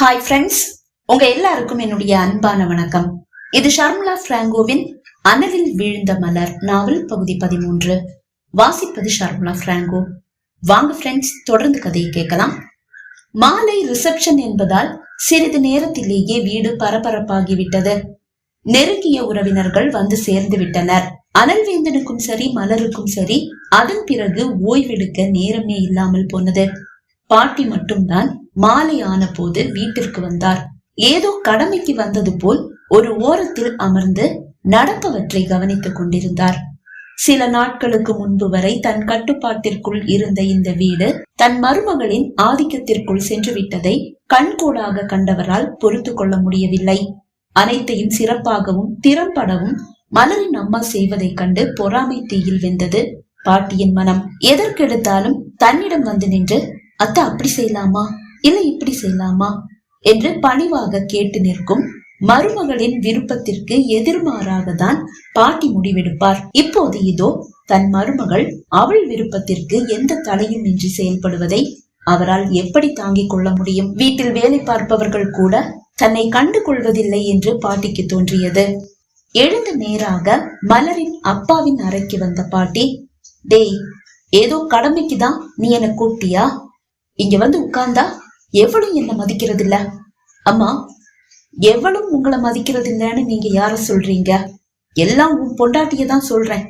Hi friends உங்க எல்லாருக்கும் என்னுடைய அன்பான வணக்கம். இது ஷர்மிளா பிராங்கோவின் அனலில் வீழ்ந்த மலர் நாவல் பகுதி பதிமூன்று. வாசிப்பது ஷர்மிளா பிராங்கோ. வாங்க ஃப்ரெண்ட்ஸ் தொடர்ந்து கதையை கேட்கலாம். மாலை ரிசப்ஷன் என்பதால் சிறிது நேரத்திலேயே வீடு பரபரப்பாகிவிட்டது. நெருங்கிய உறவினர்கள் வந்து சேர்ந்து விட்டனர். அனல்வேந்தனுக்கும் சரி மலருக்கும் சரி அதன் பிறகு ஓய்வெடுக்க நேரமே இல்லாமல் போனது. பாட்டி மட்டும்தான் மாலை ஆன போது வீட்டிற்கு வந்தார். ஏதோ கடமைக்கு வந்தது போல் ஒரு ஓரத்தில் அமர்ந்து நடப்பவற்றை கவனித்துக் கொண்டிருந்தார். சில நாட்களுக்கு முன்பு வரை தன் கட்டுப்பாட்டிற்குள் இருந்த இந்த வீடு தன் மருமகளின் ஆதிக்கத்திற்குள் சென்று விட்டதை கண்கூடாக கண்டவரால் பொறுத்து கொள்ள முடியவில்லை. அனைத்தையும் சிறப்பாகவும் திறம்படவும் மலரின் அம்மா செய்வதைக் கண்டு பொறாமை தீயில் வெந்தது பாட்டியின் மனம். எதற்கெடுத்தாலும் தன்னிடம் வந்து நின்று அத்தை அப்படி செய்யலாமா? இல்லை இப்படி செய்யலாமா? என்று பணிவாக கேட்டு நிற்கும் மருமகளின் விருப்பத்திற்கு எதிர்மாறாக தான் பாட்டி முடிவெடுப்பார். இப்போது இதோ தன் மருமகள் அவள் விருப்பத்திற்கு எந்த தடையும் இன்றி செயல்படுவதை அவரால் எப்படி தாங்கிக் கொள்ள முடியும்? வீட்டில் வேலை பார்ப்பவர்கள் கூட தன்னை கண்டு கொள்வதில்லை என்று பாட்டிக்கு தோன்றியது. எழுந்த நேராக மலரின் அப்பாவின் அறைக்கு வந்த பாட்டி டேய் ஏதோ கடமைக்குதான் நீ என்ன கூப்பிட்டியா? இங்க வந்து உட்கார்ந்தா எவளும் என்ன மதிக்கிறது இல்ல அம்மா எவளும் உங்களை மதிக்கிறது இல்லைன்னு நீங்க யார சொல்றீங்க? எல்லாம் உன் பொண்டாட்டிய தான் சொல்றேன்.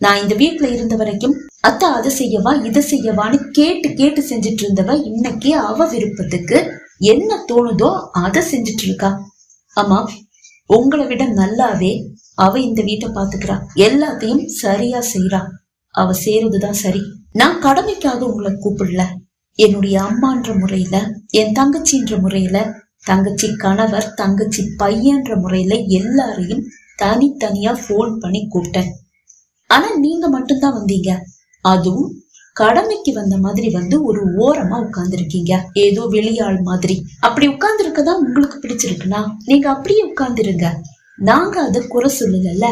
நான் இந்த வீட்டுல இருந்த வரைக்கும் அத்தா அதை செய்யவா இதை செய்யவான்னு கேட்டு கேட்டு செஞ்சுட்டு இருந்தவ இன்னைக்கு அவ விருப்பத்துக்கு என்ன தோணுதோ அதை செஞ்சுட்டு இருக்கா ஆமா உங்களை விட நல்லாவே அவ இந்த வீட்டை பாத்துக்கிறா. எல்லாத்தையும் சரியா செய்யறா அவ செய்யறதுதான் சரி. நான் கடமைக்காக உங்களை கூப்பிடல. என்னுடைய அம்மான்ற முறையில என் தங்கச்சின்ற முறையில தங்கச்சி கணவர் தங்கச்சி பையன்ற முறையில எல்லாரையும் தனித்தனியா போன் பண்ணி கூப்பிட்டேன். ஆனா நீங்க மட்டும்தான் வந்தீங்க. அதுவும் கடமைக்கு வந்த மாதிரி வந்து ஒரு ஓரமா உட்கார்ந்துருக்கீங்க. ஏதோ வெளியாள் மாதிரி. அப்படி உட்கார்ந்துருக்கதான் உங்களுக்கு பிடிச்சிருக்குன்னா நீங்க அப்படியே உட்கார்ந்துருங்க. நாங்க அதை குறை சொல்லல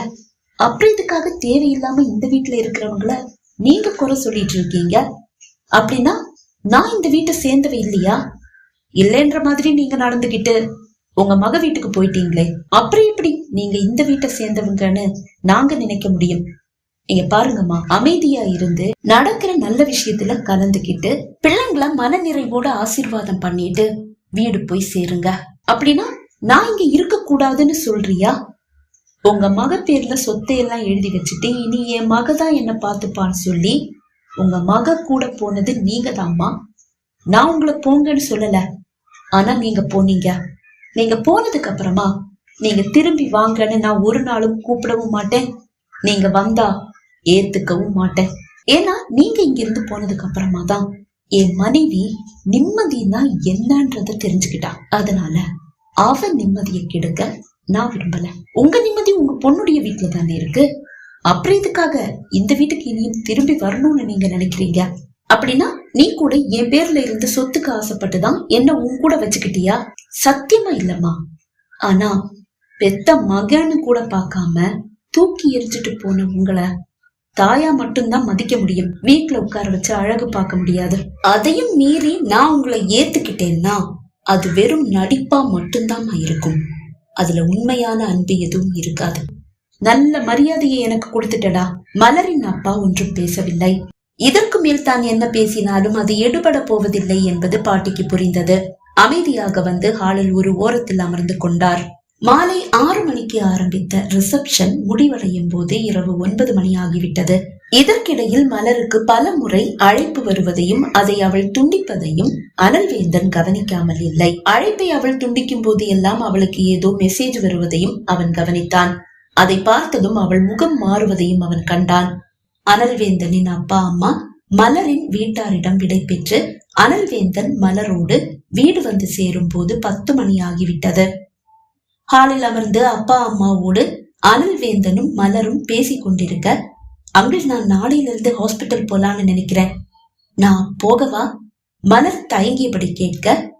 அப்புறம் இதுக்காக தேவையில்லாம இந்த வீட்டுல இருக்கிறவங்கள நீங்க குறை சொல்லிட்டு இருக்கீங்க. அப்படின்னா நான் இந்த வீட்டை சேர்ந்தவ இல்லையா? இல்லைன்ற மாதிரி நீங்க நடந்துகிட்டு உங்க மக வீட்டுக்கு போயிட்டீங்களே. அப்புறம் எப்படி நீங்க இந்த வீட்டை சேர்ந்தவங்கன்னு நாங்க நினைக்க முடியும்? இங்க பாருங்கம்மா அமைதியா இருந்து நடக்கிற நல்ல விஷயத்துல கலந்துகிட்டு பிள்ளைங்கள மன நிறைவோட ஆசீர்வாதம் பண்ணிட்டு வீடு போய் சேருங்க. அப்படின்னா நான் இங்க இருக்க கூடாதுன்னு சொல்றியா? உங்க மக பேர்ல சொத்தையெல்லாம் எழுதி வச்சுட்டு இனி என் மகதான் என்ன பார்த்துப்பான்னு சொல்லி உங்க மக கூட போனது நீங்க தாம்மா நான் உங்களை போங்கன்னு சொல்லல. ஆனா நீங்க போனீங்க. நீங்க போனதுக்கு அப்புறமா நீங்க திரும்பி வாங்கன்னு நான் ஒரு நாளும் கூப்பிடவும் மாட்டேன். நீங்க வந்தா ஏத்துக்கவும் மாட்டேன். ஏன்னா நீங்க இங்க இருந்து போனதுக்கு அப்புறமா தான் என் மனைவி நிம்மதினா என்னன்றத தெரிஞ்சுக்கிட்டா. அதனால அவ நிம்மதியை கெடுக்க நான் விரும்பல. உங்க நிம்மதி உங்க பொண்ணுடைய வீட்டுல தானே இருக்கு. அப்புறம் இதுக்காக இந்த வீட்டுக்கு இனியும் திரும்பி வரணும்னு நீங்க நினைக்கிறீங்க? அப்படின்னா நீ கூட என் பேர்ல இருந்து சொத்துக்கு ஆசைப்பட்டுதான் என்ன உன் கூட வச்சுக்கிட்டியா? சத்தியமா இல்லம்மா. ஆனா பெத்த மகன்னு கூட பார்க்காம தூக்கி எரிஞ்சிட்டு போன உங்களை தாயா மட்டும்தான் மதிக்க முடியும். வீட்டுல உட்கார வச்சு அழகு பார்க்க முடியாது. அதையும் மீறி நான் உங்களை ஏத்துக்கிட்டேன்னா அது வெறும் நடிப்பா மட்டும்தான் இருக்கும். அதுல உண்மையான அன்பு எதுவும் இருக்காது. நல்ல மரியாதையை எனக்கு கொடுத்துட்டடா. மலரின் அப்பா ஒன்றும் பேசவில்லை. இதற்கு மேல் தான் என்ன பேசினாலும் அது எடுபட போவதில்லை என்பது பாட்டிக்கு புரிந்தது. அமைதியாக வந்து ஹாலில் ஒரு ஓரத்தில் அமர்ந்து கொண்டார். மாலை ஆறு மணிக்கு ஆரம்பித்த ரிசப்ஷன் முடிவடையும் போது இரவு ஒன்பது மணி ஆகிவிட்டது. இதற்கிடையில் மலருக்கு பல முறை அழைப்பு வருவதையும் அதை அவள் துண்டிப்பதையும் அனல்வேந்தன் கவனிக்காமல் இல்லை. அழைப்பை அவள் துண்டிக்கும் போது எல்லாம் அவளுக்கு ஏதோ மெசேஜ் வருவதையும் அவன் கவனித்தான். அதை பார்த்ததும் அவள் முகம் மாறுவதையும் அவன் கண்டான். அனல்வேந்தனின் அப்பா அம்மா மலரின் வீட்டாரிடம் விடை பெற்று அனல்வேந்தன் மலரோடு வீடு வந்து சேரும் போது பத்து மணி ஆகிவிட்டது. ஹாலில் அமர்ந்து அப்பா அம்மாவோடு அனல்வேந்தனும் மலரும் பேசிக் கொண்டிருக்க அங்கிள் நான் நாளையிலிருந்து ஹாஸ்பிட்டல் போலான்னு நினைக்கிறேன். நான் போகவா? மலர் தயங்கியபடி கேட்க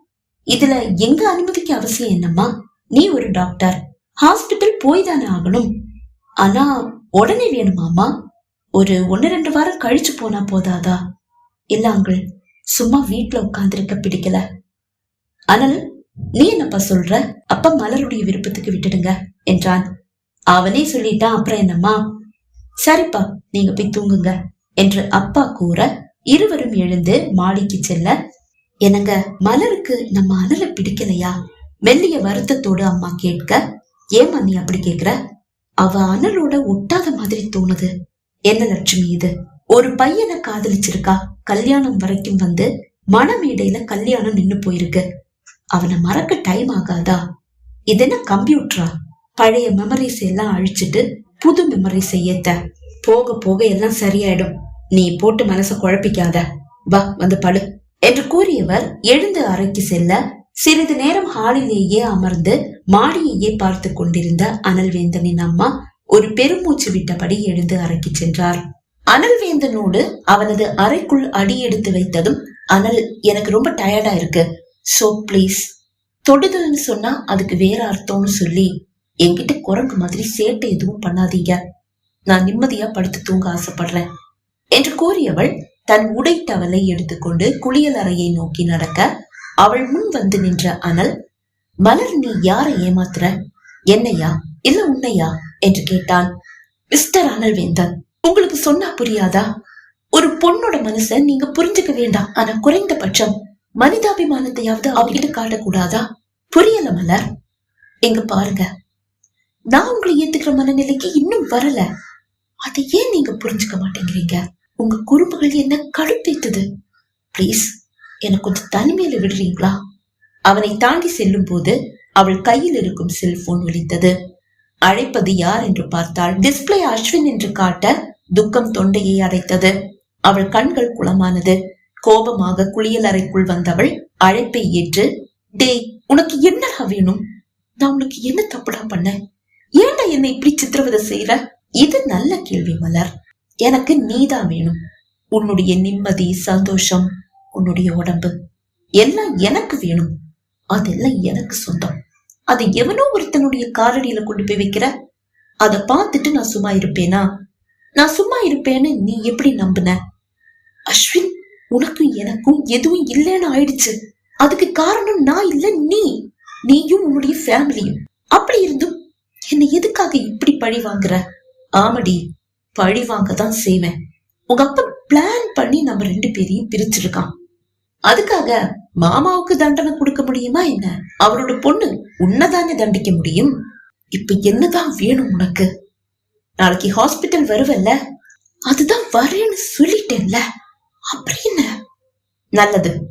இதுல எங்க அனுமதிக்கு அவசியம் என்னம்மா? நீ ஒரு டாக்டர். ஹாஸ்பிட்டல் போய் தானே ஆகணும்? ஆனா உடனே வேணுமாமா ஒரு ஒன்னு ரெண்டு வாரம் கழிச்சு போனா போதாதா? இல்ல அங்கிள் சும்மா வீட்ல உட்காந்துருக்க பிடிக்கல. அனல் நீ என்னப்பா சொல்ற? அப்பா மலருடைய விருப்பத்துக்கு விட்டுடுங்க என்றான். அவனே சொல்லிட்டான் அப்புறம் என்னம்மா? சரிப்பா நீங்க போய் தூங்குங்க என்று அப்பா கூற இருவரும் எழுந்து மாடிக்கு செல்ல என்னங்க மலருக்கு நம்ம அனலை பிடிக்கலையா? மெல்லிய வருத்தத்தோடு அம்மா கேட்க ஏமா நீ அப்படி கேக்குற? அவ அனலோட ஒட்டாத மாதிரி தோணுது. என்ன லட்சுமி இது? ஒரு பையனை காதலிச்சிருக்கா? கல்யாணம் வரைக்கும் வந்து மனமேடையில கல்யாணம் நின்னு போயிருக்கு. அவனை மறக்க டைம் ஆகாதா? இது என்ன கம்ப்யூட்டரா? பழைய மெமரிஸ் எல்லாம் அழிச்சிட்டு புது மெமரிஸ் ஏத்த. போக போக எல்லாம் சரியாயிடும். நீ போட்டு மனச குழப்பிக்காத. வா வந்து படு. என்று கூறியவர் எழுந்து அறைக்கு செல்ல சிறிது நேரம் ஹாலிலேயே அமர்ந்து மாடியையே பார்த்து கொண்டிருந்த அனல்வேந்தனின் அம்மா ஒரு பெருமூச்சு விட்டபடி எழுந்து அறைக்கு சென்றார். அனல்வேந்தனோடு அவனது அறைக்குள் அடி எடுத்து வைத்ததும் அனல் எனக்கு ரொம்ப டயர்டா இருக்கு. சோ ப்ளீஸ் தொடுதல்னு சொன்னா அதுக்கு வேற அர்த்தம்னு சொல்லி என்கிட்ட குரங்கு மாதிரி சேட்டை எதுவும் பண்ணாதீங்க. நான் நிம்மதியா படுத்து தூங்க ஆசைப்படுறேன். என்று கூறியவள் தன் உடை டவலை எடுத்துக்கொண்டு குளியல் அறையை நோக்கி நடக்க அவள் முன் வந்து நின்ற அனல் மலர் நீ யாரை ஏமாத்துற? என்னையா? இல்ல உன்னையா? என்று கேட்டான். மிஸ்டர் அனல்வேந்தன் உங்களுக்கு சொன்னா புரியாதா? ஒரு பொண்ணோட மனச நீங்க புரிஞ்சுக்க வேண்டாம். ஆனா குறைந்தபட்சம் மனிதாபிமானத்தையாவது அவகிட்ட காட்டக்கூடாதா? புரியல மலர். எங்க பாருங்க. நான் உங்களை ஏத்துக்கிற மனநிலைக்கு இன்னும் வரல. அதை ஏன் நீங்க புரிஞ்சுக்க மாட்டேங்கிறீங்க? உங்க குறும்புகள் என்ன கடுப்பேத்துது? ப்ளீஸ் எனக்கு கொஞ்சம் தனிமையில விடுறீங்களா? அவனை தாண்டி செல்லும் போது அவள் கையில் இருக்கும் செல்போன் ஒலித்தது அழைப்பது யார் என்று பார்த்தால் டிஸ்பிளே அஸ்வின் என்று காட்ட துக்கம் தொண்டையை அடைத்தது. அவள் கண்கள் குளமானது. கோபமாக குளியல் அறைக்குள் வந்தவள் அழைப்பை ஏற்று டேய் உனக்கு என்னடா வேணும்? நான் உனக்கு என்ன தப்புடா பண்ண? ஏன்டா என்னை இப்படி சித்திரவதை செய்யற இது நல்ல கேள்வி மலர். எனக்கு நீதான் வேணும். உன்னுடைய நிம்மதி சந்தோஷம் உன்னுடைய உடம்பு. எல்லாம் எனக்கு வேணும். அதெல்லாம் எனக்கு சொந்தம். அதை எவனோ ஒருத்தனுடைய காலடியில கொண்டு போய் வைக்கிற? அத பார்த்துட்டு நான் சும்மா இருப்பேனா? நான் சும்மா இருப்பேன்னு நீ எப்படி நம்புன? அஸ்வின் உனக்கும் எனக்கும் எதுவும் இல்லைன்னு ஆயிடுச்சு. அதுக்கு காரணம் நான் இல்ல நீ. நீயும் உன்னுடைய ஃபேமிலியும் அப்படி இருந்தும் என்னை எதுக்காக இப்படி பழி வாங்குற? ஆமடி பழி வாங்க தான் செய்வேன். உங்க அப்பா பிளான் பண்ணி நம்ம ரெண்டு பேரையும் பிரிச்சிருக்கான். அதுக்காக மாமாவுக்கு தண்டனை கொடுக்க முடியுமா என்ன? அவரோட பொண்ணு உன்னதானே தண்டிக்க முடியும்? இப்ப என்னதான் வேணும் உனக்கு? நாளைக்கு ஹாஸ்பிட்டல் வருவல்ல? அதுதான் வரேன்னு சொல்லிட்டேன்ல. அப்படின்னு நல்லது.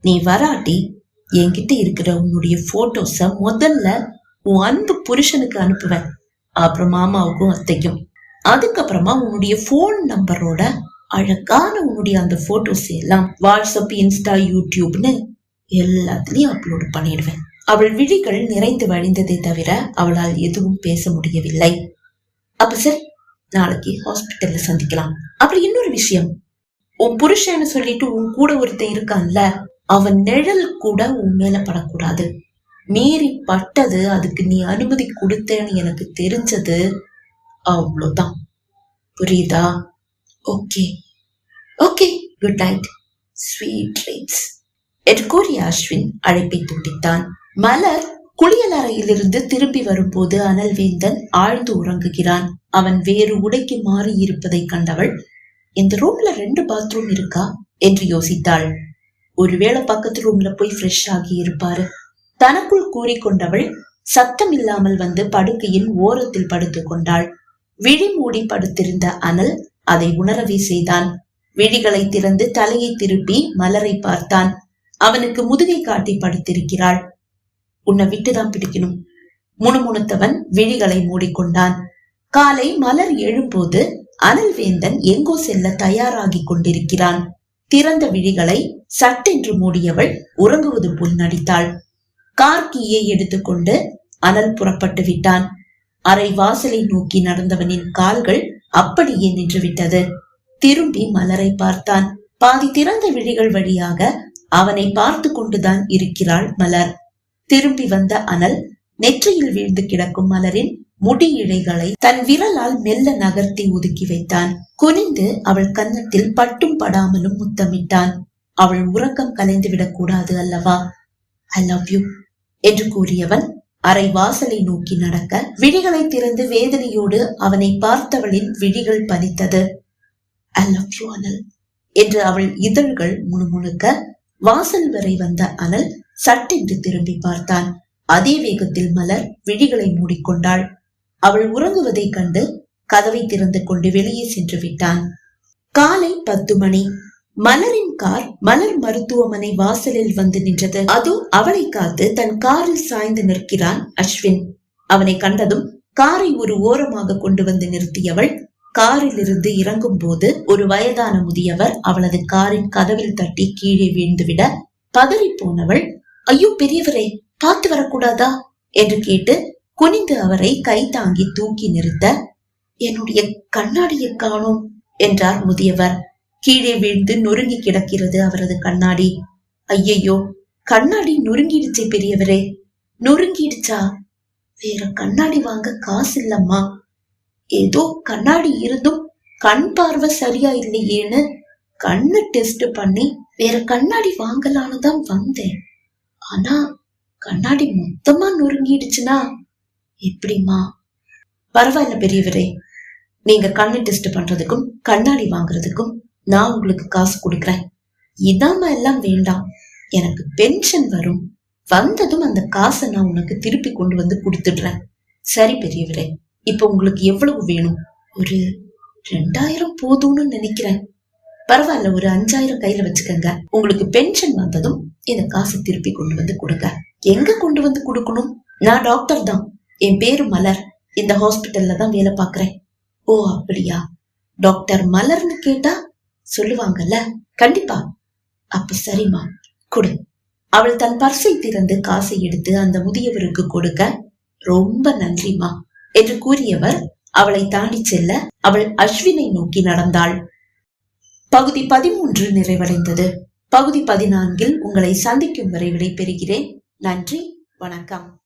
நீ வராட்டி என்கிட்ட இருக்கிற உன்னுடைய போட்டோஸ முதல்ல உன் அன்பு புருஷனுக்கு அனுப்புவேன் அப்புறம் மாமாவுக்கும் அத்தைக்கும். அதுக்கப்புறமா உன்னுடைய போன் நம்பரோட அழகான உன்னுடைய அந்த போட்டோஸ் எல்லாம் வாட்ஸ்அப் இன்ஸ்டா யூடியூப்னு எல்லாத்துலயும் அப்லோடு பண்ணிடுவேன். அவள் விழிகள் நிறைந்து வழிந்ததை தவிர அவளால் எதுவும் பேச முடியவில்லை. அப்ப சார் நாளைக்கு ஹாஸ்பிட்டல்ல சந்திக்கலாம். அப்புறம் இன்னொரு விஷயம். உன் புருஷன்னு சொல்லிட்டு உன் கூட ஒருத்தன் இருக்கான்ல அவன் நிழல் கூட உன் மேல படக்கூடாது. மீறி பட்டது அதுக்கு நீ அனுமதி கொடுத்தேன்னு எனக்கு தெரிஞ்சது அவ்வளோதான் புரியுதா? Okay okay good night sweet dreams என்று கூறிய அஸ்வின் அழைப்பை துண்டித்தான். மலர் குளியலறையிலிருந்து திரும்பி வரும்போது அனல்வேந்தன் ஆழ்ந்து உறங்குகிறான். அவன் வேறு உடைக்கு மாறி இருப்பதை கண்டவள் இந்த ரூம்ல ரெண்டு பாத்ரூம் இருக்கா? என்று யோசித்தாள். ஒருவேளை பக்கத்து ரூம்ல போய் ஃப்ரெஷ் ஆகி இருப்பாரு. தனக்குள் கூறிக்கொண்டவள் சத்தம் இல்லாமல் வந்து படுக்கையின் ஓரத்தில் படுத்து கொண்டாள். விழி மூடி படுத்திருந்த அனல் அதை உணரவே செய்தான். விழிகளை திறந்து தலையை திருப்பி மலரை பார்த்தான். அவனுக்கு முதுகை காட்டி படுத்திருக்கிறாள். உன்னை விட்டுதான் பிடிக்கணும். முணுமுணுத்தவன் விழிகளை மூடிக்கொண்டான். காலை மலர் எழும்போது அனல்வேந்தன் எங்கோ செல்ல தயாராகி கொண்டிருக்கிறான். திறந்த விழிகளை சட்டென்று மூடியவள் உறங்குவது போல் நடித்தாள். கார் கீயை எடுத்துக்கொண்டு அனல் புறப்பட்டு விட்டான். அரை வாசலை நோக்கி நடந்தவனின் கால்கள் அப்படியே நின்றுவிட்டது. திரும்பி மலரை பார்த்தான். பாதி திறந்த விழிகள் வழியாக அவனை பார்த்து கொண்டுதான் இருக்கிறாள் மலர். திரும்பி வந்த அனல் நெற்றியில் வீழ்ந்து கிடக்கும் மலரின் முடி இழைகளை தன் விரலால் மெல்ல நகர்த்தி ஒதுக்கி வைத்தான். குனிந்து அவள் கன்னத்தில் பட்டும் படாமலும் முத்தமிட்டான். அவள் உறக்கம் கலைந்து விடக்கூடாது அல்லவா? ஐ லவ் யூ என்று கூறியவன் அரை வாசலை நோக்கி நடக்க விழிகளை திறந்து வேதனையோடு அவனை பார்த்தவளின் விழிகள் பனித்தது. ஐ லவ் யூ அனல் என்று அவள் இதழ்கள் முணுமுணுக்க வாசல் வரை வந்த அனல் சட்டென்று திரும்பி பார்த்தான். அதே வேகத்தில் மலர் விழிகளை மூடிக்கொண்டாள். அவள் உறங்குவதைக் கண்டு கதவை திறந்து கொண்டு வெளியே சென்று விட்டான். காலை பத்து மணி. மலரின் கார் மலர் மருத்துவமனை வாசலில் வந்து நின்றது. அது அவளை காத்து தன் காரில் சாய்ந்து நிற்கிறான் அஸ்வின். அவனை கண்டதும் காரை ஒரு ஓரமாக கொண்டு வந்து நிறுத்தியவள் காரில் இருந்து இறங்கும் போது ஒரு வயதான முதியவர் அவளது காரின் கதவில் தட்டி கீழே வீழ்ந்துவிட பதறி போனவள் ஐயோ பெரியவரே பார்த்து வரக்கூடாதா? என்று கேட்டு குனிந்து அவரை கை தாங்கி தூக்கி நிறுத்த என்னுடைய கண்ணாடியை காணோம் என்றார் முதியவர். கீழே வீழ்ந்து நொறுங்கி கிடக்கிறது அவரது கண்ணாடி. ஐயையோ கண்ணாடி நொறுங்கிடுச்சே பெரியவரே. நொறுங்கிடுச்சா? வேற கண்ணாடி வாங்க காசு இல்லம்மா ஏதோ கண்ணாடி இருந்தும் கண் பார்வை சரியா இல்லையேன்னு கண்ணு டெஸ்ட் பண்ணி வேற கண்ணாடி வாங்கலான்னு தான் வந்தேன். ஆனா கண்ணாடி மொத்தமா நொறுங்கிடுச்சுன்னா எப்படிம்மா? பரவாயில்ல பெரியவரே. நீங்க கண்ணு டெஸ்ட் பண்றதுக்கும் கண்ணாடி வாங்குறதுக்கும் நான் உங்களுக்கு காசு கொடுக்கறேன். இதாம எல்லாம் வேண்டாம். எனக்கு பென்ஷன் வரும். வந்ததும் அந்த காசை நான் உனக்கு திருப்பி கொண்டு வந்து கொடுத்துடுறேன். சரி பெரியவரே. இப்ப உங்களுக்கு எவ்வளவு வேணும்? ஒரு ரெண்டாயிரம் போதும்னு நினைக்கிறேன். பரவாயில்ல ஒரு அஞ்சாயிரம் கையில வச்சுக்கோங்க. உங்களுக்கு பென்ஷன் வந்ததும் இந்த காசை திருப்பி கொண்டு வந்து கொடுங்க. எங்க கொண்டு வந்து கொடுக்கணும்? நான் டாக்டர் தான். என் பேரு மலர். இந்த ஹாஸ்பிட்டல்ல தான் வேலை பார்க்கறேன். ஓ அப்படியா? டாக்டர் மலர்னு கேட்டா சொல்லுவாங்கல்ல? கண்டிப்பா. அப்ப சரிம்மா கொடு. அவள் தன் பர்சை திறந்து காசை எடுத்து அந்த முதியவருக்கு கொடுக்க ரொம்ப நன்றிம்மா என்று கூறியவர் அவளை தாண்டி செல்ல அவள் அஸ்வினை நோக்கி நடந்தாள். பகுதி பதிமூன்று நிறைவடைந்தது. பகுதி பதினான்கில் உங்களை சந்திக்கும் வரை விடைபெறுகிறேன். நன்றி வணக்கம்.